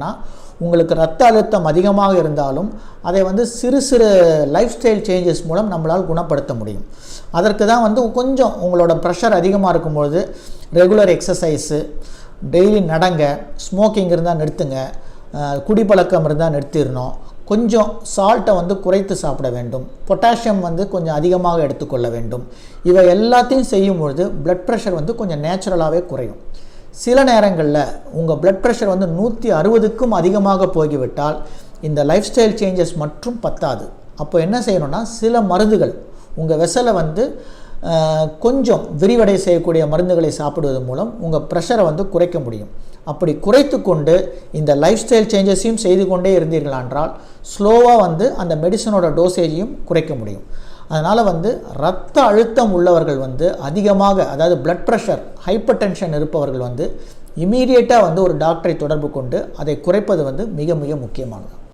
பார்த்தீங்கன்னா உங்களுக்கு ரத்த அழுத்தம் அதிகமாக இருந்தாலும் அதை வந்து சிறு சிறு லைஃப் ஸ்டைல் சேஞ்சஸ் மூலம் நம்மளால் குணப்படுத்த முடியும். அதற்கு தான் வந்து கொஞ்சம் உங்களோட ப்ரெஷர் அதிகமாக இருக்கும்பொழுது ரெகுலர் எக்ஸசைஸு டெய்லி நடங்க ஸ்மோக்கிங் இருந்தால் நிறுத்துங்க குடிப்பழக்கம் இருந்தால் நிறுத்திடணும். கொஞ்சம் சால்ட்டை வந்து குறைத்து சாப்பிட வேண்டும். பொட்டாசியம் வந்து கொஞ்சம் அதிகமாக எடுத்துக்கொள்ள வேண்டும். இவை எல்லாத்தையும் செய்யும் பொழுது ப்ளட் ப்ரெஷர் வந்து கொஞ்சம் நேச்சுரலாகவே குறையும். சில நேரங்களில் உங்கள் பிளட் ப்ரெஷர் வந்து நூற்றி அறுபதுக்கும் அதிகமாக போய்விட்டால் இந்த லைஃப் ஸ்டைல் சேஞ்சஸ் மற்றும் பத்தாது. அப்போ என்ன செய்யணும்னா சில மருந்துகள் உங்கள் வெசலை வந்து கொஞ்சம் விரிவடை செய்யக்கூடிய மருந்துகளை சாப்பிடுவதன் மூலம் உங்கள் ப்ரெஷரை வந்து குறைக்க முடியும். அப்படி குறைத்து கொண்டு இந்த லைஃப் ஸ்டைல் சேஞ்சஸையும் செய்து கொண்டே இருந்தீர்களான்றால் ஸ்லோவாக வந்து அந்த மெடிசனோட டோசேஜையும் குறைக்க முடியும். அதனால் வந்து இரத்த அழுத்தம் உள்ளவர்கள் வந்து அதிகமாக அதாவது பிளட் ப்ரெஷர் ஹைப்பர் டென்ஷன் இருப்பவர்கள் வந்து இமீடியட்டாக வந்து ஒரு டாக்டரை தொடர்பு கொண்டு அதை குறைப்பது வந்து மிக மிக முக்கியமானது.